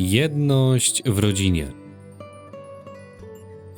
Jedność w rodzinie.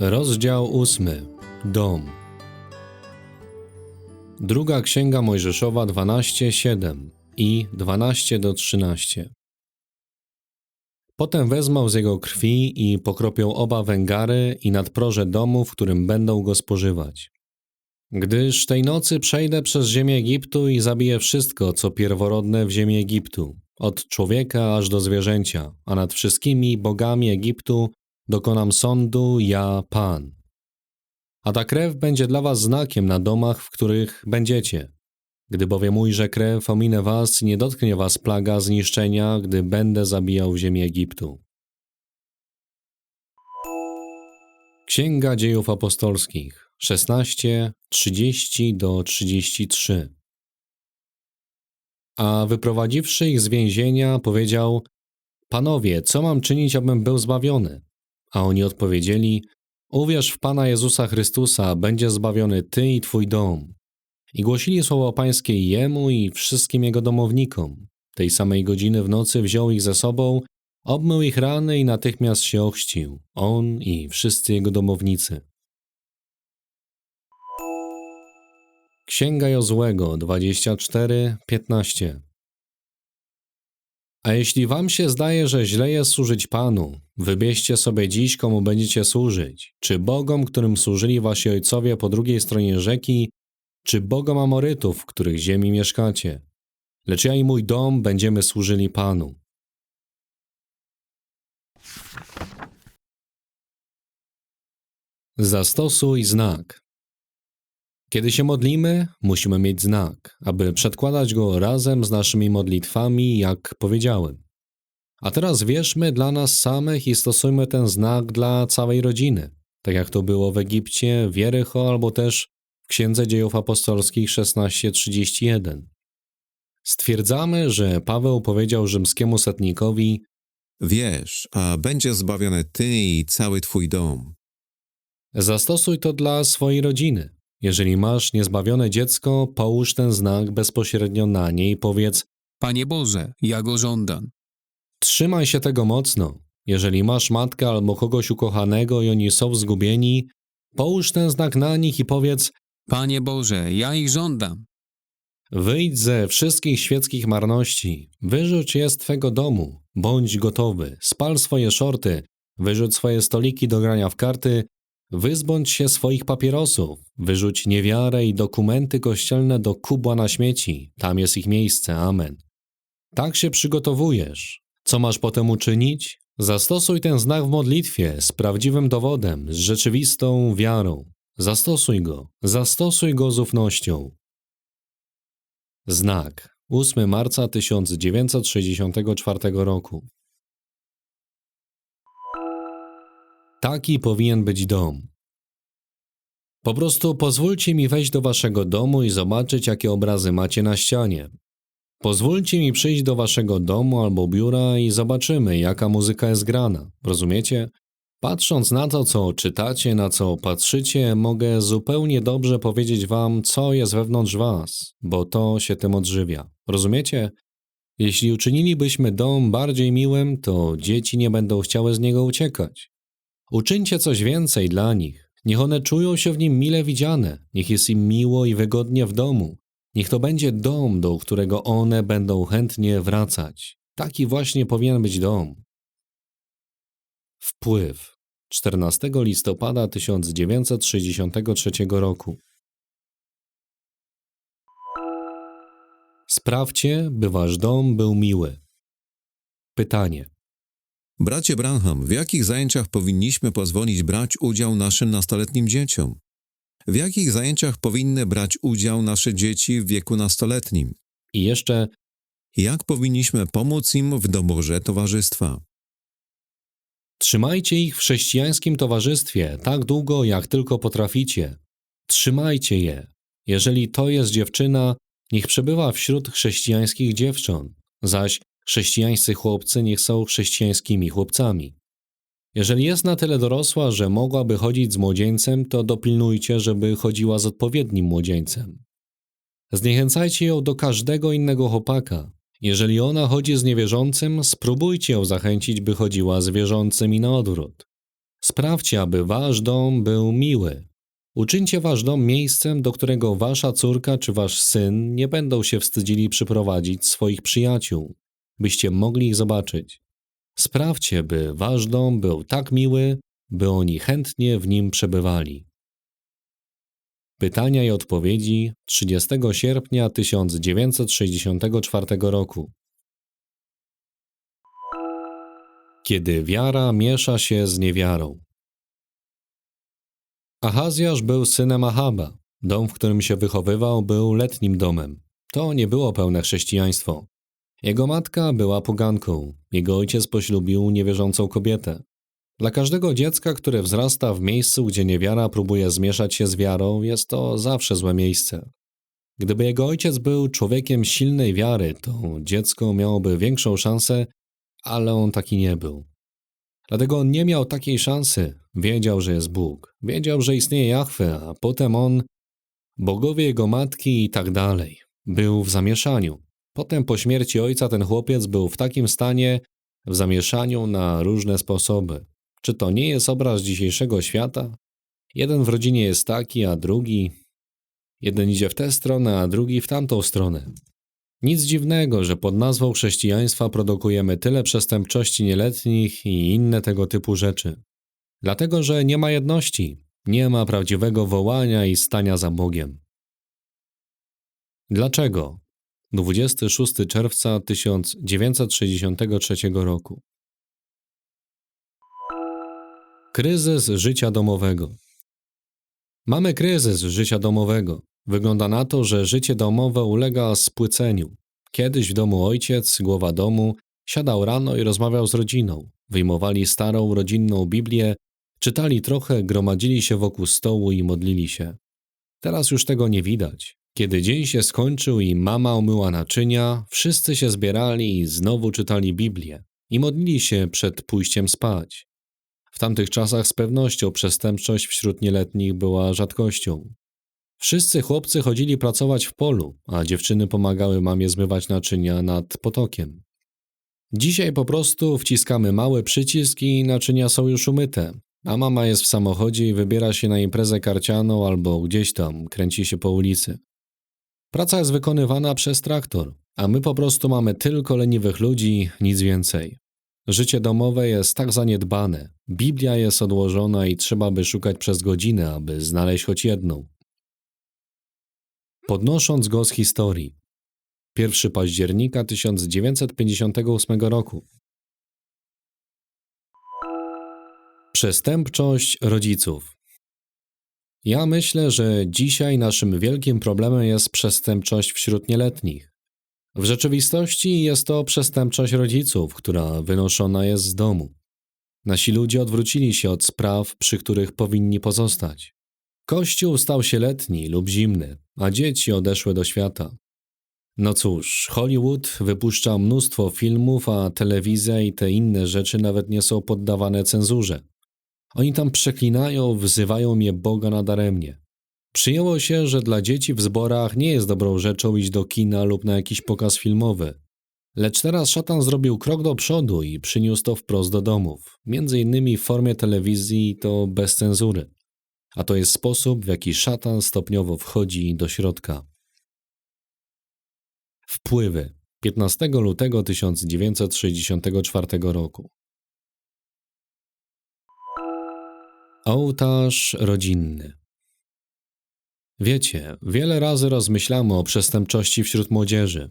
Rozdział ósmy. Dom. Druga Księga Mojżeszowa 12:7 i 12 do 13. Potem wezmą z jego krwi i pokropią oba węgary i nadproże domu, w którym będą go spożywać. Gdyż tej nocy przejdę przez ziemię Egiptu i zabiję wszystko, co pierworodne w ziemi Egiptu, od człowieka aż do zwierzęcia, a nad wszystkimi bogami Egiptu dokonam sądu ja, Pan. A ta krew będzie dla was znakiem na domach, w których będziecie. Gdy bowiem ujrzę krew, ominę was i nie dotknie was plaga zniszczenia, gdy będę zabijał w ziemi Egiptu. Księga Dziejów Apostolskich 16, 30 do 33 A wyprowadziwszy ich z więzienia, powiedział: Panowie, co mam czynić, abym był zbawiony? A oni odpowiedzieli: Uwierz w Pana Jezusa Chrystusa, będzie zbawiony ty i twój dom. I głosili słowo Pańskie jemu i wszystkim jego domownikom. Tej samej godziny w nocy wziął ich ze sobą, obmył ich rany i natychmiast się ochrzcił, on i wszyscy jego domownicy. Księga Jozłego 24, 15 A jeśli wam się zdaje, że źle jest służyć Panu, wybierzcie sobie dziś, komu będziecie służyć, czy Bogom, którym służyli wasi ojcowie po drugiej stronie rzeki, czy Bogom Amorytów, w których ziemi mieszkacie. Lecz ja i mój dom będziemy służyli Panu. Zastosuj znak. Kiedy się modlimy, musimy mieć znak, aby przedkładać go razem z naszymi modlitwami, jak powiedziałem. A teraz wierzmy dla nas samych i stosujmy ten znak dla całej rodziny, tak jak to było w Egipcie, w Jerycho albo też w Księdze Dziejów Apostolskich 16:31. Stwierdzamy, że Paweł powiedział rzymskiemu setnikowi: Wiesz, a będzie zbawiony ty i cały twój dom. Zastosuj to dla swojej rodziny. Jeżeli masz niezbawione dziecko, połóż ten znak bezpośrednio na nie i powiedz: Panie Boże, ja go żądam. Trzymaj się tego mocno. Jeżeli masz matkę albo kogoś ukochanego i oni są zgubieni, połóż ten znak na nich i powiedz: Panie Boże, ja ich żądam. Wyjdź ze wszystkich świeckich marności, wyrzuć je z twego domu, bądź gotowy, spal swoje szorty, wyrzuć swoje stoliki do grania w karty, wyzbądź się swoich papierosów, wyrzuć niewiarę i dokumenty kościelne do kubła na śmieci, tam jest ich miejsce, amen. Tak się przygotowujesz. Co masz potem uczynić? Zastosuj ten znak w modlitwie z prawdziwym dowodem, z rzeczywistą wiarą. Zastosuj go, zastosuj go z ufnością. Znak 8 marca 1964 roku. Taki powinien być dom. Po prostu pozwólcie mi wejść do waszego domu i zobaczyć, jakie obrazy macie na ścianie. Pozwólcie mi przyjść do waszego domu albo biura i zobaczymy, jaka muzyka jest grana. Rozumiecie? Patrząc na to, co czytacie, na co patrzycie, mogę zupełnie dobrze powiedzieć wam, co jest wewnątrz was, bo to się tym odżywia. Rozumiecie? Jeśli uczynilibyśmy dom bardziej miłym, to dzieci nie będą chciały z niego uciekać. Uczyńcie coś więcej dla nich. Niech one czują się w nim mile widziane, niech jest im miło i wygodnie w domu. Niech to będzie dom, do którego one będą chętnie wracać. Taki właśnie powinien być dom. Wpływ 14 listopada 1963 roku. Sprawdźcie, by wasz dom był miły. Pytanie. Bracie Branham, w jakich zajęciach powinniśmy pozwolić brać udział naszym nastoletnim dzieciom? W jakich zajęciach powinny brać udział nasze dzieci w wieku nastoletnim? I jeszcze Jak powinniśmy pomóc im w doborze towarzystwa? Trzymajcie ich w chrześcijańskim towarzystwie tak długo, jak tylko potraficie. Trzymajcie je. Jeżeli to jest dziewczyna, niech przebywa wśród chrześcijańskich dziewcząt, zaś chrześcijańscy chłopcy niech są chrześcijańskimi chłopcami. Jeżeli jest na tyle dorosła, że mogłaby chodzić z młodzieńcem, to dopilnujcie, żeby chodziła z odpowiednim młodzieńcem. Zniechęcajcie ją do każdego innego chłopaka Jeżeli ona chodzi z niewierzącym, spróbujcie ją zachęcić, by chodziła z wierzącym i na odwrót. Sprawdźcie, aby wasz dom był miły. Uczyńcie wasz dom miejscem, do którego wasza córka czy wasz syn nie będą się wstydzili przyprowadzić swoich przyjaciół, byście mogli ich zobaczyć. Sprawdźcie, by wasz dom był tak miły, by oni chętnie w nim przebywali. Pytania i odpowiedzi 30 sierpnia 1964 roku. Kiedy wiara miesza się z niewiarą. Ahazjasz był synem Ahaba. Dom, w którym się wychowywał, był letnim domem. To nie było pełne chrześcijaństwo. Jego matka była poganką, jego ojciec poślubił niewierzącą kobietę. Dla każdego dziecka, które wzrasta w miejscu, gdzie niewiara próbuje zmieszać się z wiarą, jest to zawsze złe miejsce. Gdyby jego ojciec był człowiekiem silnej wiary, to dziecko miałoby większą szansę, ale on taki nie był. Dlatego on nie miał takiej szansy. Wiedział, że jest Bóg, wiedział, że istnieje Jahwe, a potem on, bogowie jego matki i tak dalej. Był w zamieszaniu. Potem po śmierci ojca ten chłopiec był w takim stanie, w zamieszaniu na różne sposoby. Czy to nie jest obraz dzisiejszego świata? Jeden w rodzinie jest taki, a drugi. Jeden idzie w tę stronę, a drugi w tamtą stronę. Nic dziwnego, że pod nazwą chrześcijaństwa produkujemy tyle przestępczości nieletnich i inne tego typu rzeczy. Dlatego, że nie ma jedności, nie ma prawdziwego wołania i stania za Bogiem. Dlaczego? 26 czerwca 1963 roku. Kryzys życia domowego. Mamy kryzys życia domowego. Wygląda na to, że życie domowe ulega spłyceniu. Kiedyś w domu ojciec, głowa domu, siadał rano i rozmawiał z rodziną. Wyjmowali starą rodzinną Biblię, czytali trochę, gromadzili się wokół stołu i modlili się. Teraz już tego nie widać. Kiedy dzień się skończył i mama umyła naczynia, wszyscy się zbierali i znowu czytali Biblię i modlili się przed pójściem spać. W tamtych czasach z pewnością przestępczość wśród nieletnich była rzadkością. Wszyscy chłopcy chodzili pracować w polu, a dziewczyny pomagały mamie zmywać naczynia nad potokiem. Dzisiaj po prostu wciskamy mały przycisk i naczynia są już umyte, a mama jest w samochodzie i wybiera się na imprezę karcianą albo gdzieś tam kręci się po ulicy. Praca jest wykonywana przez traktor, a my po prostu mamy tylko leniwych ludzi, nic więcej. Życie domowe jest tak zaniedbane, Biblia jest odłożona i trzeba by szukać przez godzinę, aby znaleźć choć jedną. Podnosząc go z historii. 1 października 1958 roku. Przestępczość rodziców. Ja myślę, że dzisiaj naszym wielkim problemem jest przestępczość wśród nieletnich. W rzeczywistości jest to przestępczość rodziców, która wynoszona jest z domu. Nasi ludzie odwrócili się od spraw, przy których powinni pozostać. Kościół stał się letni lub zimny, a dzieci odeszły do świata. No cóż, Hollywood wypuszcza mnóstwo filmów, a telewizja i te inne rzeczy nawet nie są poddawane cenzurze. Oni tam przeklinają, wzywają mnie Boga nadaremnie. Przyjęło się, że dla dzieci w zborach nie jest dobrą rzeczą iść do kina lub na jakiś pokaz filmowy. Lecz teraz szatan zrobił krok do przodu i przyniósł to wprost do domów, między innymi w formie telewizji to bez cenzury. A to jest sposób, w jaki szatan stopniowo wchodzi do środka. Wpływy 15 lutego 1964 roku. Ołtarz rodzinny. Wiecie, wiele razy rozmyślamy o przestępczości wśród młodzieży.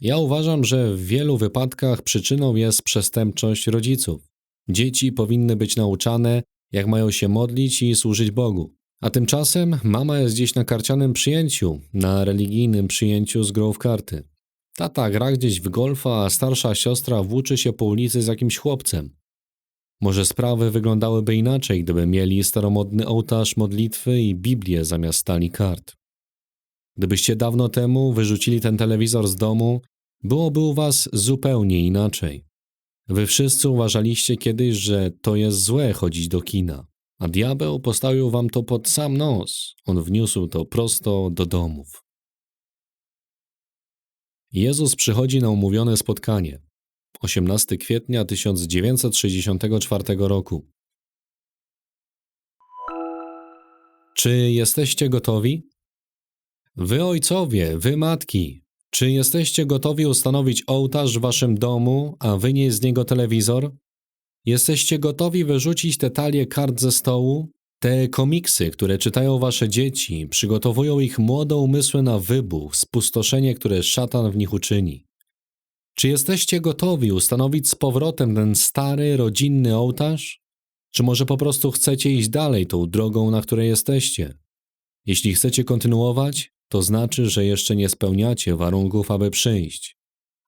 Ja uważam, że w wielu wypadkach przyczyną jest przestępczość rodziców. Dzieci powinny być nauczane, jak mają się modlić i służyć Bogu. A tymczasem mama jest gdzieś na karcianym przyjęciu, na religijnym przyjęciu z grą w karty. Tata gra gdzieś w golfa, a starsza siostra włóczy się po ulicy z jakimś chłopcem. Może sprawy wyglądałyby inaczej, gdyby mieli staromodny ołtarz modlitwy i Biblię zamiast stali kart. Gdybyście dawno temu wyrzucili ten telewizor z domu, byłoby u was zupełnie inaczej. Wy wszyscy uważaliście kiedyś, że to jest złe chodzić do kina, a diabeł postawił wam to pod sam nos. On wniósł to prosto do domów. Jezus przychodzi na umówione spotkanie. 18 kwietnia 1964 roku. Czy jesteście gotowi? Wy ojcowie, wy matki, czy jesteście gotowi ustanowić ołtarz w waszym domu, a wynieść z niego telewizor? Jesteście gotowi wyrzucić te talie kart ze stołu? Te komiksy, które czytają wasze dzieci, przygotowują ich młode umysły na wybuch, spustoszenie, które szatan w nich uczyni. Czy jesteście gotowi ustanowić z powrotem ten stary, rodzinny ołtarz? Czy może po prostu chcecie iść dalej tą drogą, na której jesteście? Jeśli chcecie kontynuować, to znaczy, że jeszcze nie spełniacie warunków, aby przyjść.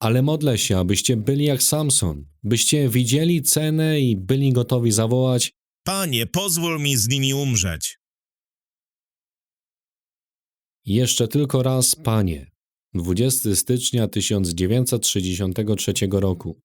Ale modlę się, abyście byli jak Samson, byście widzieli cenę i byli gotowi zawołać: Panie, pozwól mi z nimi umrzeć. Jeszcze tylko raz, Panie. 20 stycznia 1963 roku.